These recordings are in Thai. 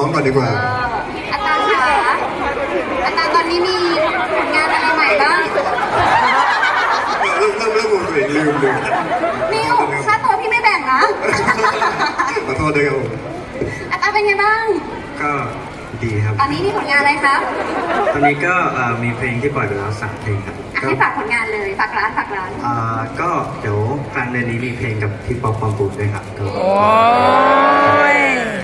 คุยกับน้องก่อนดีกว่า เอออาจารย์คะอาจารย์ตอนนี้มีผลงานอะไรใหม่บ้าง เริ่มเริ่มเริ่มงงตัวเองลืมลืม มิวค่าตัวพี่ไม่แบ่งนะ ขอโทษด้วยครับผม อาจารย์เป็นไงบ้าง ก็ดีครับ ตอนนี้มีผลงานอะไรครับ ต อนนี้ก็เอ่อมีเพลงที่ปล่อยไปแล้วสามเพลงครับอะก็ให้ฝากผลงานเลยฝากร้านฝากร้าน อ่าก็เดี๋ยวกลางเดือนนี้มีเพลงกับพี่ป๊อปปอมปูดด้วยครับก็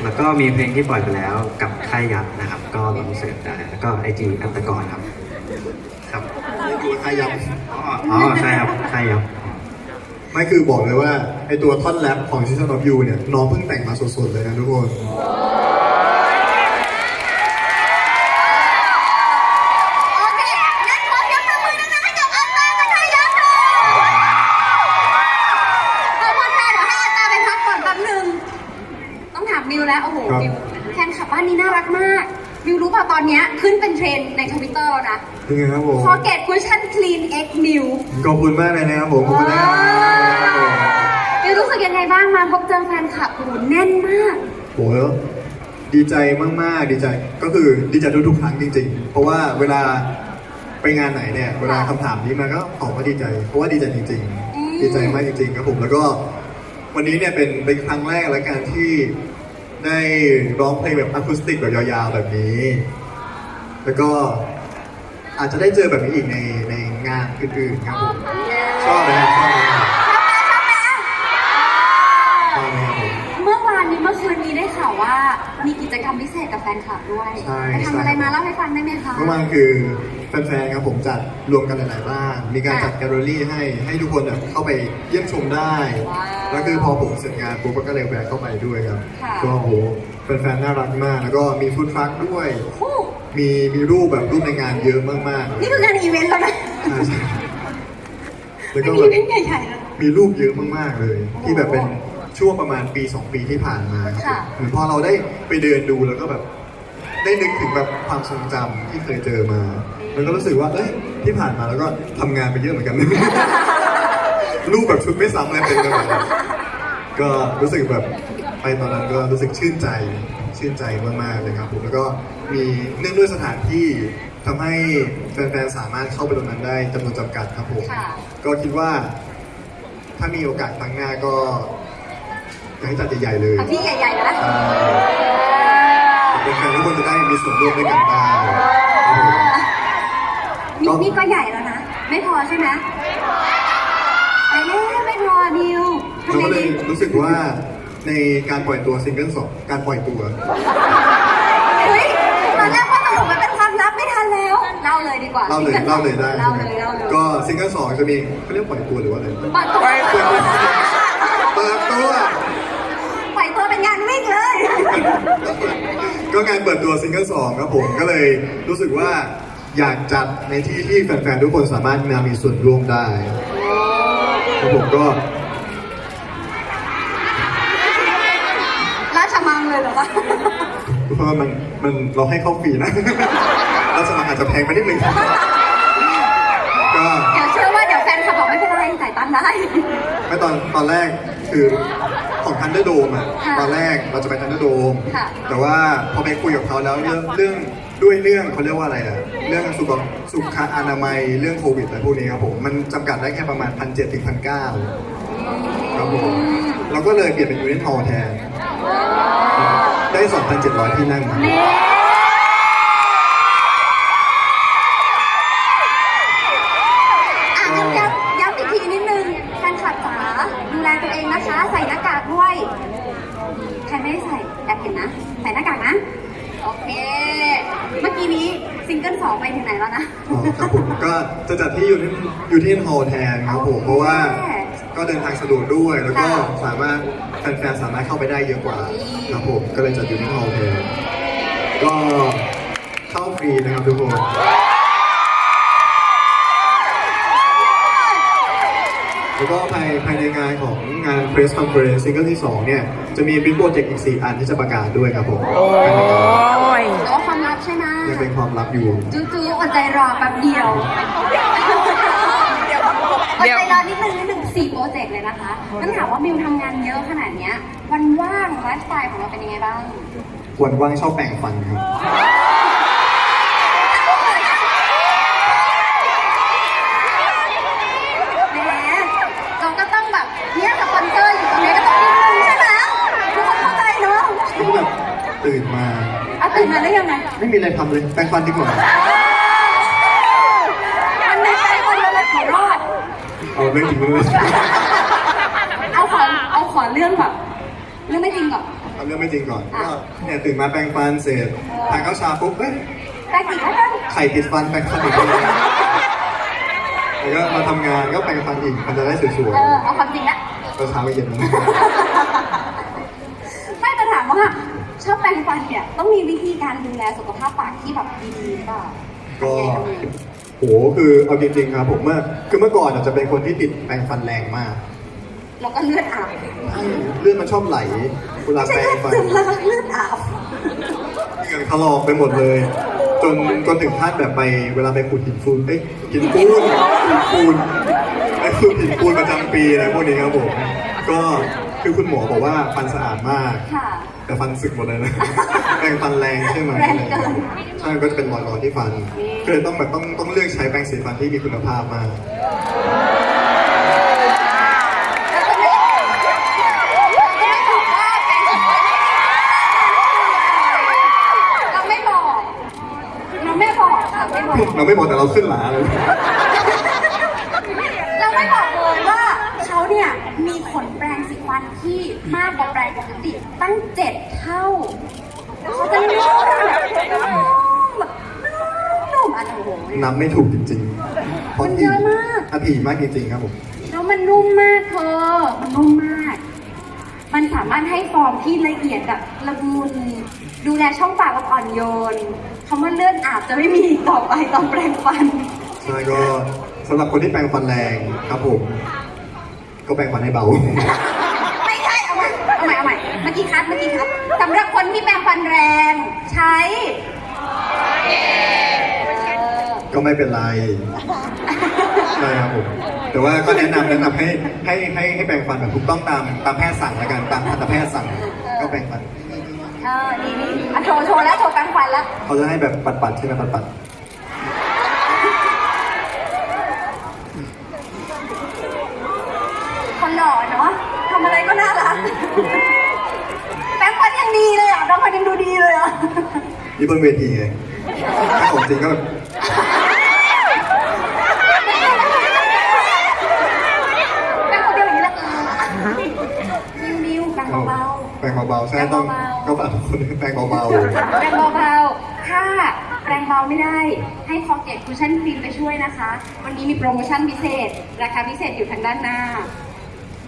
แล้วก็มีเพลงที่ปล่อยไปแล้วกับค่ายยักษ์นะครับ ก็ลองเสิร์ชได้แล้วก็ไอจีอัตกรครับ ครับนี่ตัวขยับอ๋ออ๋อใช่ครับค่ายยักษ์ไม่คือบอกเลยว่าไอตัวท่อนแรปของ Season of You เนี่ย น้องเพิ่งแต่งมาสดๆเลยนะทุกคน โอเคงั้นขอเสียงปรบมือดังๆให้กับอาจารย์กับใครยักษ์ค่ะขอบคุณค่ะเดี๋ยวให้อาจารย์ไปพักก่อนแป๊บหนึง ต้องถามมิวแล้ว โอ้โห ครับ มิวแฟนคลับบ้านนี้น่ารักมาก มิวรู้เปล่าตอนเนี้ยขึ้นเป็นเทรนด์ในทวิตเตอร์ แล้วนะยังไงครับผมคอเกตคุชชั่นคลีนเอ็กมิวขอบคุณมากเลยนะครับผมขอบคุณนะครับผมมิวรู้สึกยังไงบ้างมาพบเจอแฟนคลับโอ้โหแน่นมากโหดีใจมากๆ ดีใจก็คือดีใจทุกๆครั้งจริง ๆ เพราะว่าเวลาไปงานไหนเนี่ยเวลาคำถามนี้มันก็ตอบว่าดีใจ เพราะว่าดีใจจริง อืม ๆ ดีใจมากจริง ๆ ครับผมแล้วก็วันนี้เนี่ยเป็นเป็นครั้งแรกแล้วกันที่ได้ร้องเพลงแบบอะคูสติกแบบยาวๆแบบนี้ แล้วก็ อาจจะได้เจอแบบนี้อีกในในงานอื่นๆครับผมชอบไหมครับชอบไหมครับชอบไหมครับผมเมื่อวานนี้เมื่อคืนนี้ได้ข่าวว่า มีกิจกรรมพิเศษกับแฟนคลับด้วยใช่ไปทำอะไรใช่มาเล่าให้ฟังได้ไหมคะ เมื่อวานคือแฟนๆครับผมจัดรวมกันหลายๆบ้านมีการจัดแกลเลอรี่ให้ให้ทุกคนแบบเข้าไปเยี่ยมชมได้ ว้าวแล้วคือพอผมเสร็จงานปุ๊บก็เลยแวะเข้าไปด้วยครับ ค่ะ ก็โอ้โหแฟนๆน่ารักมาก แล้วก็มีฟู้ดทรัคด้วยคู่ มีมีรูปแบบรูปในงานเยอะมากๆนี่คืองานอีเวนต์แล้วนะใช่ใช่แล้วเป็ก็นแบอีบ เวนต์ใหญ่ๆแล้ว มีรูปเยอะมาก ๆ เลย ที่แบบเป็นช่วงประมาณปี 2 ปีที่ผ่านมาครับค่ะ เหมือนพอเราได้ไปเดินดูแล้วก็แบบได้นึกถึงแบบความทรงจำที่เคยเจอมา แล้วก็รู้สึกว่าเอ้ยที่ผ่านมาแล้วก็ทำงานไปเยอะเหมือนกัน รูปแบบชุดไม่ซ้ำเลยเป็นไปหมดก็รู้สึกแบบไปตอนนั้นก็รู้สึกชื่นใจ ชื่นใจมากๆเลยครับผมแล้วก็มีเนื่องด้วยสถานที่ทำให้แฟนๆสามารถเข้าไปตรงนั้นได้จำนวนจำกัดครับผมค่ะ ก็คิดว่า ถ้ามีโอกาสครั้งหน้าก็อยากให้จัดใหญ่ๆเลย เอาที่ใหญ่ๆนะใช่เป็นแฟนทุกคนจะได้มีส่วนร่วมด้วยกันได้ครับผม นี่นี่ก็ใหญ่แล้วนะ ไม่พอใช่ไหมไปเล่ไม่พอนิวทำเราไงก็เลดียรู้สึกว่า ในการปล่อยตัวซิงเกิลสองการปล่อยตัว เฮ้ยตอนแรกว่าตลกมันเป็นความลับไม่ทันแล้ว เล่าเลยดีกว่าเล่าเลยเล่าเลยได้เล่าเลยเล่าเลยก็ซิงเกิลสองจะมีเขาเรียกปล่อยตัวหรือว่าอะไรปล่อยตัวเปิดตัวปล่อยตัวเป็นงานวิ่งเลย ก็งานเปิดตัวซิงเกิลสองครับผมก็เลยรู้สึกว่าอยากจัดในที่ที่แฟนๆทุกคนสามารถมามีส่วนร่วมได้ครับผมก็ ราชมัง เลยเหรอวะเพราะว่ามันมันเราให้เข้าฟรีนะแล้วสมัครอาจจะแพงไปนิดนึงก็ เดี๋ยวเชื่อว่าเดี๋ยวแฟนคลับบอกไม่เป็นไรจ่ายตังค์ได้ ไม่ตอนตอนแรกคือของทันเดอร์โดมอะค่ะตอนแรกเราจะไปทันเดอร์โดมค่ะ แต่ว่าพอไปคุยกับเขาแล้วเรื่องเรื่องด้วยเรื่องเขาเรียกว่าอะไรอะเรื่องสุขสุขอนามัยเรื่องโควิดอะไรพวกนี้ครับผมมันจำกัดได้แค่ประมาณพันเจ็ดถึงพันเก้าครับผมเราก็เลยเปลี่ยนเป็นยูนิตฮอลแทน ได้ 2,700 ที่นั่งมานี่อะงั้นย้ำย้ำอีกทีนิดนึงแฟนคลับจ๋าดูแลตัวเองนะคะ ใส่หน้ากากด้วย ใครไม่ได้ใส่แอบเห็นนะ ใส่หน้ากากนะ โอเค เมื่อกี้นี้ซิงเกิลสองไปถึงไหนแล้วนะ อ๋อครับผมก็จะจัดที่อยู่ที่อยู่ที่ฮอลแทนครับผมเพราะว่า โอเค ก็เดินทางสะดวกด้วย แล้วก็ค่ะสามารถแฟนๆสามารถเข้าไปได้เยอะกว่าครับผมก็เลยจัดอยู่ที่ฮอลแทนก็เข้าฟรีนะครับทุกคนแล้วก็ภายภายในงานของงาน Press Conference ซิงเกิลที่ 2 เนี่ย จะมีบิ๊กโปรเจกต์อีก 4 อันที่จะประกาศด้วยครับผมแต่ว่าความลับใช่ไหมยังเป็นความลับอยู่ จูจูอดใจรอแป๊บเดียว อดใจรอนิดนึงนิดนึงสี่โปรเจกต์เลยนะคะต้องถามว่ามิวทำงานเยอะขนาดเนี้ย วันว่างไลฟ์สไตล์ของเราเป็นยังไงบ้างวันว่างชอบแปรงฟันครับ แหมเราก็ต้องแบบเนี่ยสปอนเซอร์อยู่ตรงนี้ก็ต้องนิดนึงใช่ไหมทุกคนเข้าใจเนาะแล้วแบบตื่นมาเอาตื่นมาได้ยังไง ไม่มีอะไรทำเลยแปรงฟันดีกว่ามันไม่ใช่คนละขอรอด เอาเรื่องจริงเลยเอาขอเอาขอเรื่องแบบเรื่องไม่จริงก่อน เอาเรื่องไม่จริงก่อนก็เนี่ยตื่นมาแปรงฟันเสร็จทานข้าวเช้าปุ๊บเอ้ยแต่กี่ครั้งไข่ติดฟันแปรงฟันอีกเลยแล้วก็มาทำงานก็แปรงฟันอีกมันจะได้สวยเออเอาความจริงละๆตอนเช้าไปเย็นไม่แต่ถามว่าชอบแปรงฟันเนี่ยต้องมีวิธีการดูแลสุขภาพปากที่แบบดีๆหรือเปล่าก็ทำไงทำไง โหคือเอาจริงๆครับผมเมื่อคือเมื่อก่อนอาจจะเป็นคนที่ติดแปรงฟันแรงมากแล้วก็เลือดอาบเลือดมันชอบไหลเวลาไม่ใช่แปรงฟันแค่ซึมแล้วก็เลือดอาบ เหงื่อถลอกไปหมดเลย จนจนถึงขั้นแบบไปเวลาไปขุดหินฟูนเอ้ยหินปูนหินปูนไปขุดหินปูนประจำปีอะไรพวกนี้ครับผมก็คือคุณหมอบอกว่าฟันสะอาดมาก ค่ะ แต่ฟันสึกหมดเลยนะ แปรงฟันแรงใช่ไหมแรงเกิน ใช่ก็จะเป็นรอยๆที่ฟัน ก็เลยต้องแบบต้องต้องเลือกใช้แปรงสีฟันที่มีคุณภาพมากเราไม่บอก เราไม่บอกค่ะไม่บอก เราไม่บอกแต่เราขึ้นหลาเลย เราไม่บอกเลยว่า เขาเนี่ยมีขนแปรงสีฟันที่มากกว่าแปรงปกติตั้งเจ็ดเท่าเขาจะนุ่มแบบนุ่มอะโอ้โหนับไม่ถูกจริงๆเพราะมันเยถี่อะมากอะถี่มากจริงๆครับผมแล้วมันนุ่มมากเธอ มันนุ่มมาก มันสามารถให้ฟอร์มที่ละเอียดแบบละมุนดูแลช่องปากแบบอ่อนโยนคำว่าเลือดอาบจะไม่มีอีกต่อไปตอนแปรงฟันใช่ก็สำหรับคนที่แปรงฟันแรงครับผม ก็แปรงฟันให้เบา ไม่ใช่เอาใหม่เอาใหม่เอาใหม่เมื่อกี้คัดเมื่อกี้คัดสำหรับคนที่แปรงฟันแรง ใช้เออก็ไม่เป็นไรใช่ครับผม แต่ว่าก็แนะนำแนะนำให้ให้ให้ให้แปรงฟันแบบถูกต้องตามตามแพทย์สั่งละกันตามทันตแพทย์สั่งก็แปรงฟัน เออนี่นี่อะโชว์โชว์แล้วโชว์แปรงฟันแล้ว เขาจะให้แบบปัดๆใช่ไหมปัดคนหล่อเนาะทำอะไรก็น่ารัก แปรงฟันยังดีเลยอะแปรงฟันยังดูดีเลยอะ ๆ นี่บนเวทีไงถ้าของจริงก็แบบแปรงคนเดียวอย่างนี้แหละนิวนิวแปรงเบาแปรงเบาๆใช่ต้องแปรงเบาๆก็ฝากทุกคนให้แปรงเบาๆแปรงเบาๆถ้าแปรงเบาไม่ได้ให้คอเกตคูชั่นครีมไปช่วยนะคะ วันนี้มีโปรโมชั่นพิเศษ ราคาพิเศษอยู่ทางด้านหน้า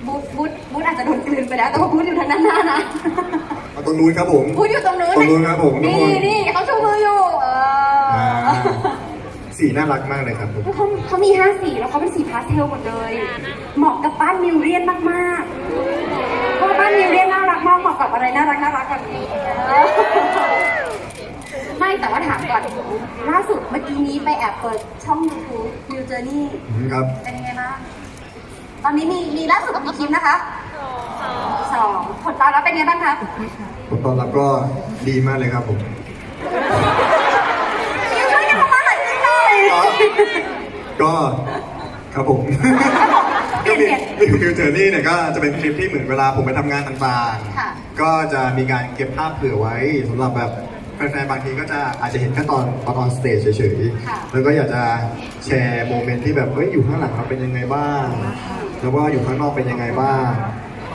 บูธบูธบูธอาจจะโดนกลืนไปแล้ว แต่ว่าบูธอยู่ทางด้านหน้านะๆ เอาตรงนู้นครับผมบูธอยู่ตรงนู้นตรงนู้นครับผมทุกนี่คนนี่เขาชูมืออยู่เอออ่าสีน่ารักมากเลยครับผม เขาเขามีห้าสีแล้วเขาเป็นสีพาสเทลหมดเลย เหมาะกับบ้านมิวเรียนมากๆเพราะว่าบ้านมิวเรียนน่ารักมากเหมาะกับอะไรน่ารักน่ารักแบบนี้เออไม่แต่ว่าถามก่อนล่าสุดเมื่อกี้นี้ไปแอบเปิดช่อง YouTube New Journey ครับ เป็นยังไงบ้าง ตอนนี้มีมีล่าสุดกับมีคลิปนะคะ สองผลตอบรับเป็นยังไงบ้างครับผลตอบรับก็ดีมากเลยครับผมมิวช่วยกันทำมาหากินหน่อยก็ครับผมเปลี่ยนเปลี่ยนมิวมิวเจอร์นี่เนี่ยก็จะเป็นคลิปที่เหมือนเวลาผมไปทำงานต่างค่ะๆก็จะมีการเก็บภาพเผื่อไว้สำหรับแบบแฟนๆบางทีก็จะอาจจะเห็นแค่ตอนตอนออนสเตจเฉยค่ะๆแล้วก็อยากจะแชร์โมเมนต์ที่แบบเฮ้ยอยู่ข้างหลังเราเป็นยังไงบ้าง แล้วก็อยู่ข้างนอกเป็นยังไงบ้าง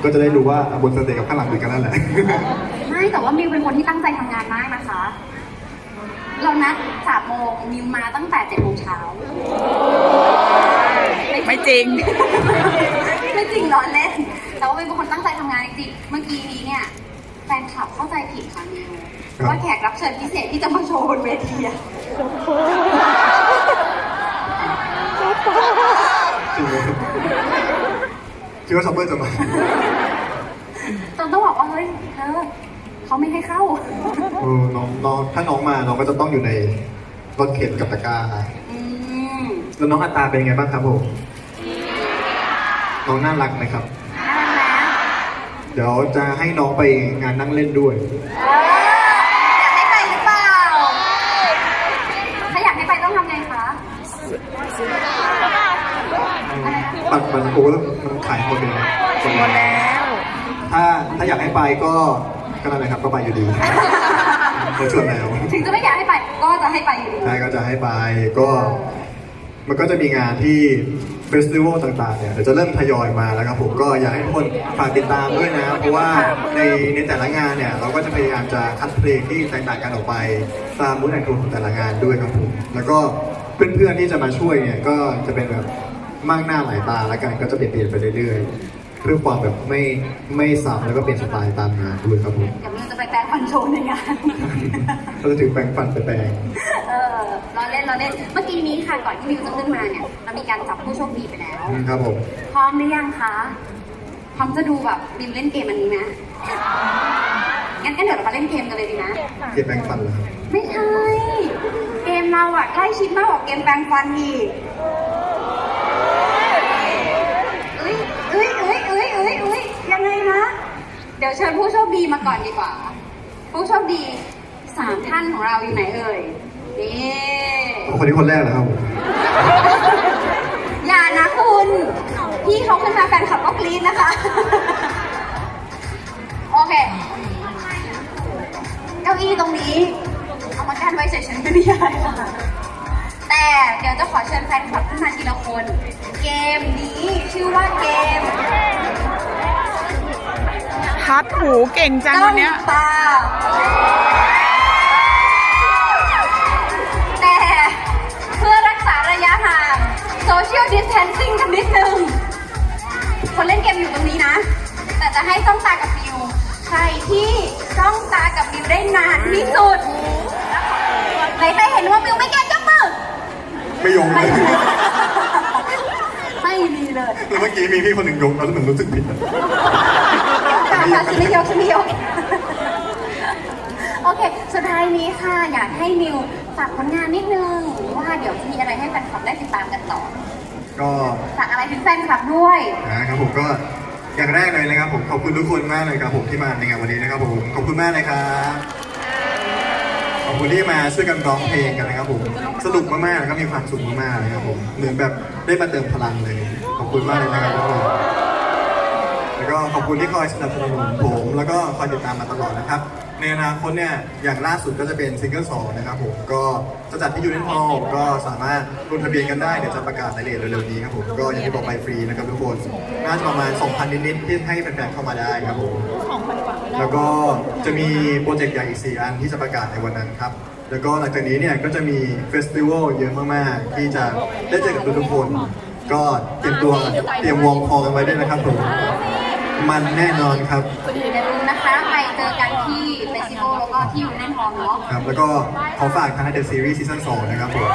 ก็จะได้รู้ว่าบนสเตจกับข้างหลังเหมือนกันนั่นแหละ ไม่แต่ว่ามิวเป็นคนที่ตั้งใจทำงานมากนะคะ เรานัดสามโมงมิวมาตั้งแต่เจ็ดโมงเช้าไม่จริง ไม่จริงร้อนเล่นแต่ว่าเป็นคนตั้งใจทำงานจริงๆเมื่อกี้นี้เนี่ยแฟนคลับเข้าใจผิดค่ะมิวครับ ว่าแขกรับเชิญพิเศษที่จะมาโชว์บนเวทีอะจริงเลย คิดว่าซัมเมอร์จะมา จนต้องบอกว่าเฮ้ยเธอเขาไม่ให้เข้า เออน้องน้องถ้าน้องมาน้องก็จะต้องอยู่ในรถเข็นกับตะกร้าแล้วน้องอัตาเป็นไงบ้างครับผมน้องน่ารักไหมครับเดี๋ยวจะให้น้องไปงานนั่งเล่นด้วย อยากให้ไปหรือเปล่า ถ้าอยากให้ไปต้องทำไงคะ ปัดมันโอ้แล้ว ขายหมดเลยนะหมดแล้ว ถ้าถ้าอยากให้ไปก็ก็นั่นแหละครับก็ไปอยู่ดีเขาชวนแล้วถึงจะไม่อยากให้ไปก็จะให้ไปอยู่ดีใช่ก็จะให้ไปก็มันก็จะมีงานที่เฟสติวัลต่างๆเนี่ยเดี๋ยวจะเริ่มทยอยมาแล้วครับผมก็อยากให้ทุกคนฝากติดตามด้วยนะ เพราะว่าในในแต่ละงานเนี่ย เราก็จะพยายามจะคัดเพลงที่แตกต่างกันออกไปตามมูดแอนโทนของแต่ละงานด้วยครับผมแล้วก็เพื่อนๆที่จะมาช่วยเนี่ยก็จะเป็นแบบ มากหน้าหลายตาแล้วกันก็จะเปลี่ยนๆไปเรื่อยๆเพื่อความแบบไม่ไม่ซ้ำแล้วก็เปลี่ยนสไตล์ตามงานด้วยครับผมเดี๋ยวมิวจะไปแปลงฟันโชว์ในงานเราจะถือแปรงฟันไปแปรงเออเราเล่นเราเล่นเมื่อกี้นี้ค่ะก่อนที่มิวจะขึ้นมาเนี่ยเรามีการจับผู้โชคดีไปแล้วครับผมพร้อมหรือยังคะพร้อมจะดูแบบมิวเล่นเกมอันนี้ไหมงั้นงั้นเดี๋ยวเรามาเล่นเกมกันเลยดีนะเก็บแปรงฟันเหรอครับไม่ใช่ เกมเราอะใกล้ชิดมากกว่าเกมแปลงฟันอีก เอ้ยเอ้ยเอ้ยเอ้ยเอ้ยเอ้ยยังไงนะ เดี๋ยวเชิญผู้โชคดีมาก่อนดีกว่า ผู้โชคดีสามท่านของเราอยู่ไหนเอ่ย นี่ คนนี้คนแรกเหรอครับผมอย่านะคุณ พี่เขาขึ้นมาแฟนคลับก็กรี๊ดนะคะ โอเค เก้าอี้ตรงนี้ เอามากั้นไว้เฉยๆไม่มีอะไรค่ะ แต่เดี๋ยวจะขอเชิญแฟนคลับขึ้นมาทีละคน เกมนี้ชื่อว่าเกมพัดหูเก่งจังจ้อวันงเนี้ยตาแต่เพื่อรักษาระยะห่าง social distancing กันนิดนึง คนเล่นเกมอยู่ตรงนี้นะ แต่จะให้จ้องตากับมิว ใครที่จ้องตากับมิวได้นานที่สุดไหนใครเห็นว่ามิวไม่แกล้งยกมือ ไม่ยงเลไม่ยมีไม่มีเลยคือเมื่อกี้มีพี่คนหนึ่งยงแล้วเหมือนรู้สึกผิดอะค่ะค่ะฉันไม่ยกฉันไม่ยกโอเค สุดท้ายนี้ค่ะ อยากให้นิวฝากผลงานนิดนึงว่าเดี๋ยวจะมีอะไรให้แฟนคลับได้ติดตามกันต่อ ก็ ฝากอะไรถึงแฟนคลับด้วย นะครับผมก็อย่างแรกเลยนะครับผมขอบคุณทุกคนมากเลยครับผมที่มาในงานวันนี้นะครับผมขอบคุณมากเลยครับข อบคุณที่มาช่วยกันร้องเพลงกันนะครับผมสนุกมากๆแล้วก็มีความสุขมากๆเลยครับผมเหมือนแบบได้มาเติมพลังเลย ขอบคุณมากเลยนะครับทุกคนแล้วก็ขอบคุณที่คอยสนับสนุนผมแล้วก็คอยติดตามมาตลอดนะครับ ในอนาคตเนี่ยอย่างล่าสุดก็จะเป็นซิงเกิลสองนะครับผมก็จะจัดที่ยูนนฮอลก็สามารถลงทะเบียนกันได้ เดี๋ยวจะประกาศรายละเอียดเร็วๆนี้ครับผมก็อย่างที่บอกไปฟรีนะครับทุกคนน่าจะประมาณ 2,000 นิดๆที่ให้แฟนๆเข้ามาได้ครับผม แล้วก็จะมีโปรเจกต์ใหญ่อีก 4 อันที่จะประกาศในวันนั้นครับ แล้วก็หลังจากนี้เนี่ยก็จะมีเฟสติวัลเยอะมากๆ ที่จะได้เจอกับทุกๆคน ก็เตรียมตัวเตรียมวอร์มคอกันไว้ด้วยนะครับผม มันแน่นอนครับอย่าลืมนะคะไปเจอกันที่เฟสติวัลแล้วก็ที่ยูเนนฮอลเนาะครับ แล้วก็ขอฝากทางเดอะซีรีส์ซีซั่น2นะครับผม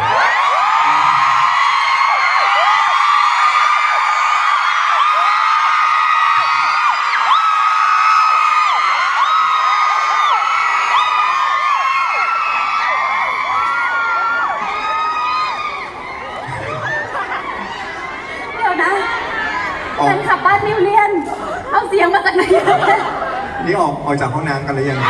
แฟนคลับบ้านมิวเลียน เอาเสียงมาจากไหน นี่ออกออกจากห้องน้ำกันหรือยัง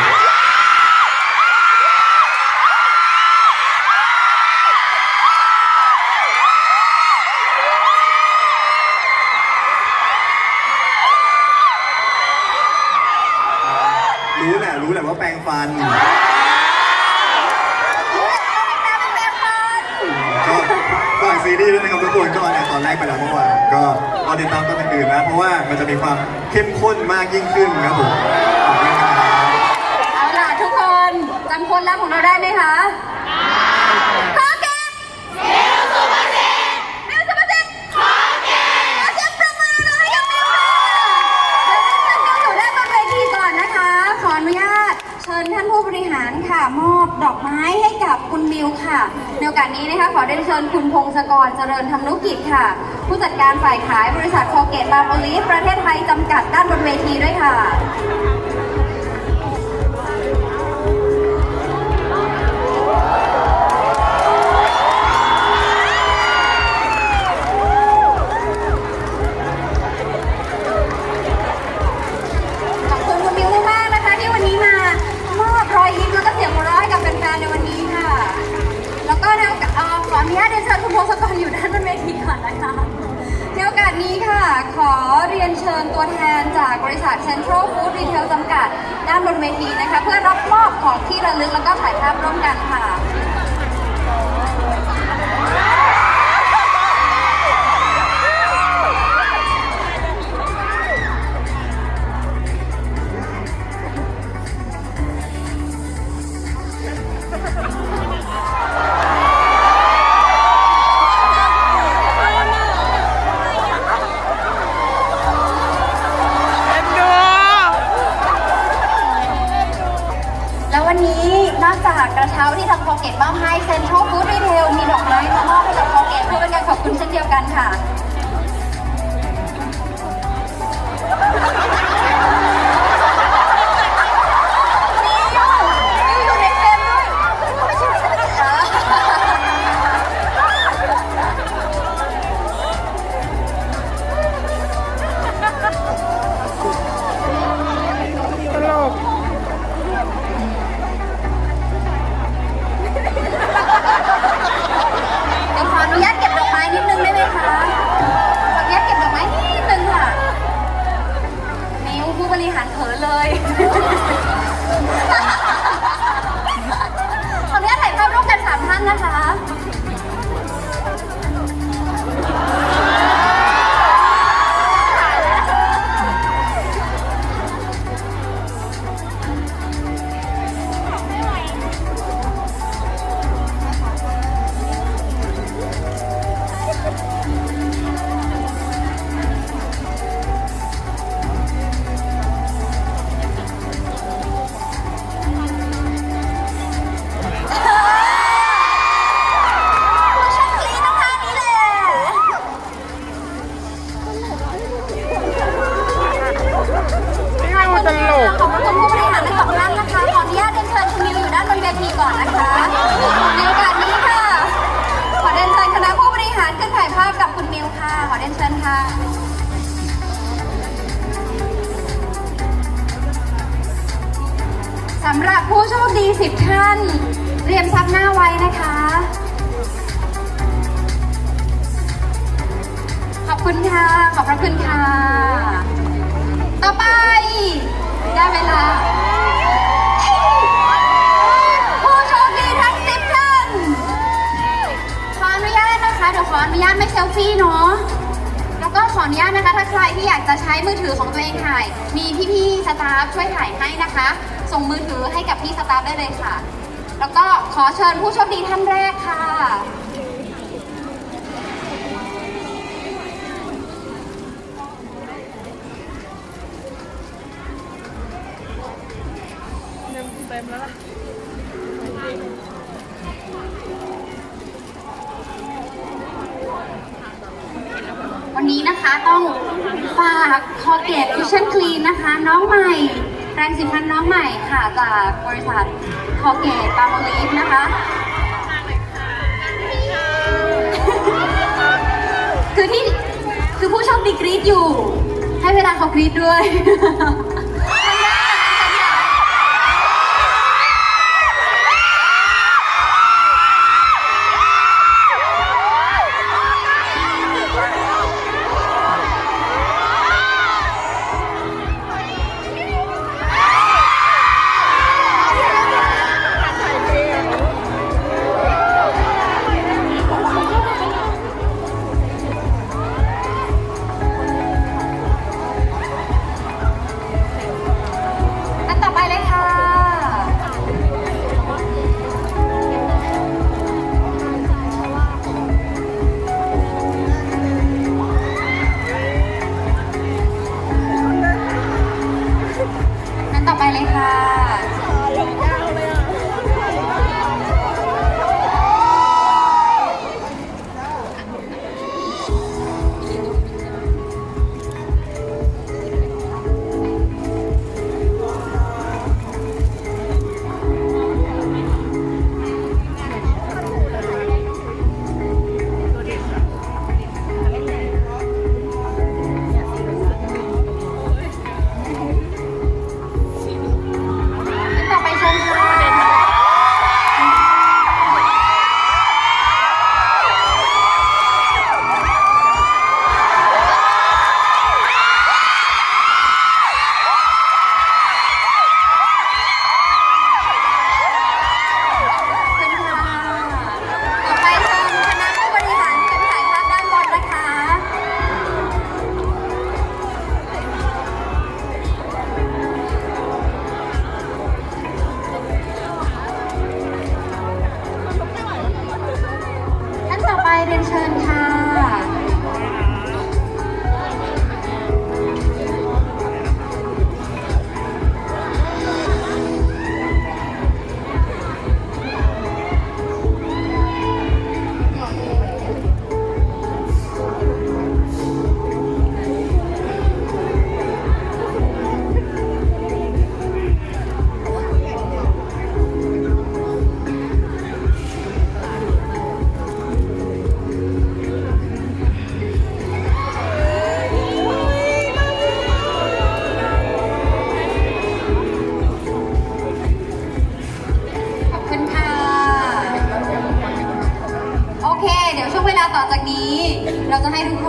รู้แหละ รู้แหละว่าแปรงฟัน ก็ฝากซีรีส์ด้วยนะครับทุกคนก็ออนแอร์ตอนแรกไปแล้วเมื่อวานก็รอติดตามตอนอื่นๆนะ เพราะว่ามันจะมีความเข้มข้นมากยิ่งขึ้นครับผมขอบคุณครับ เอาล่ะทุกคนจำคนรักของเราได้ไหมคะขอเก็บมิวสุภาษิตมิวสุภาษิตขอเก็บขอเสียงปรบมือเลยกับมิวค่ะเดี๋ยวเราจะอยู่ด้านบนเวทีก่อนนะคะ ขออนุญาตเชิญท่านผู้บริหารค่ะ มอบดอกไม้ให้กับคุณมิวค่ะ ในโอกาสนี้นะคะขอเรียนเชิญคุณพงศกร เจริญธรรมนุกิจค่ะ ผู้จัดการฝ่ายขายบริษัทโคเกตบางโอลีฟประเทศไทยจำกัดด้านบนเวทีด้วยค่ะ นเชิญตัวแทนจากบริษัท Central Food Retail จำกัด ด้านบนเวทีนะคะ เพื่อรับมอบของที่ระลึกแล้วก็ถ่ายภาพร่วมกันค่ะ สำหรับผู้โชคดี 10 ท่าน เตรียมซับหน้าไว้นะคะ ขอบคุณค่ะ ขอบพระคุณค่ะ ต่อไป ได้เวลา ผู้โชคดีทั้ง 10 ท่าน ขออนุญาตนะคะ เดี๋ยวขออนุญาตไม่เซลฟี่เนาะแล้วก็ขออนุญาตนะคะ ถ้าใครที่อยากจะใช้มือถือของตัวเองถ่าย มีพี่ๆสตาฟช่วยถ่ายให้นะคะ ส่งมือถือให้กับพี่สตาฟได้เลยค่ะ แล้วก็ขอเชิญผู้โชคดีท่านแรกค่ะเต็มเต็มแล้วล่ะวันนี้นะคะต้องฝากคอเกตคุชชั่นคลีนนะคะ น้องใหม่ แปรงสีฟันน้องใหม่ค่ะจากบริษัทคอเกตปาโมลีฟนะคะ คือที่คือผู้โชคดีกรีดอยู่ ให้เวลาเขากรีดด้วย ต่อไปเรียนเชิญค่ะ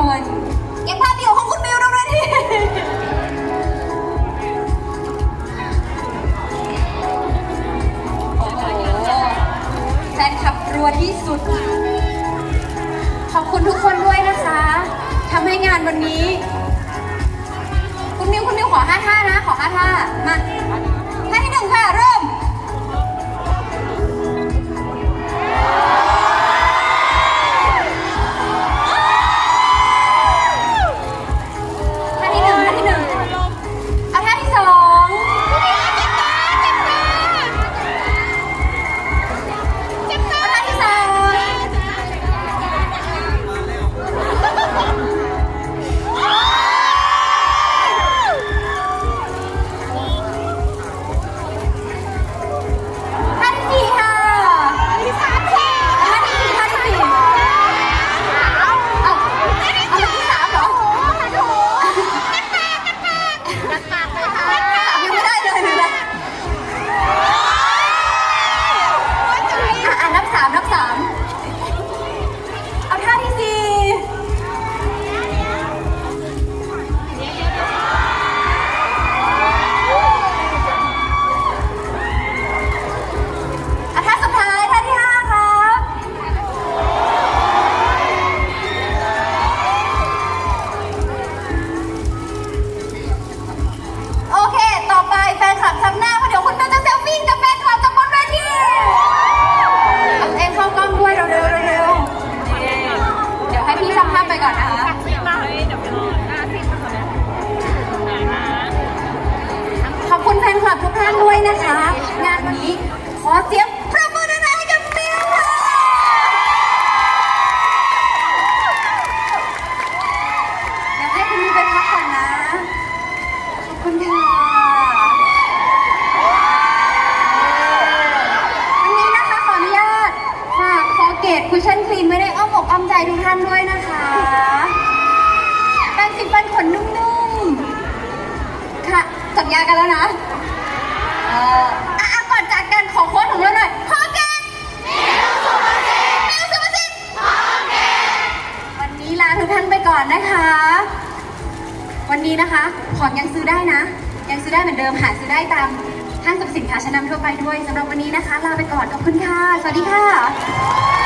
จะให้ทุกคนเก็บภาพเดี่ยวของคุณมิวด้วยที่โอ้โหแฟนคลับรัวที่สุด ขอบคุณทุกคนด้วยนะคะทำให้งานวันนี้ คุณมิวคุณมิวขอห้าท่านะ ขอห้าท่ามาท่าที่หนึ่งค่ะ เริ่ม ญากันแล้วนะเอ่ออะอะก่อนจากกันขอโค้ดของเราหน่อยคอเกตมิวสุภสิทธิ์มิวสุภสิทธิ์คอเกตวันนี้ลาทุกท่านไปก่อนนะคะ วันนี้นะคะของยังซื้อได้นะ ยังซื้อได้เหมือนเดิมหาซื้อได้ตามห้างสรรพสินค้าชั้นนำทั่วไปด้วยสำหรับวันนี้นะคะ ลาไปก่อนขอบคุณค่ะ สวัสดีค่ะ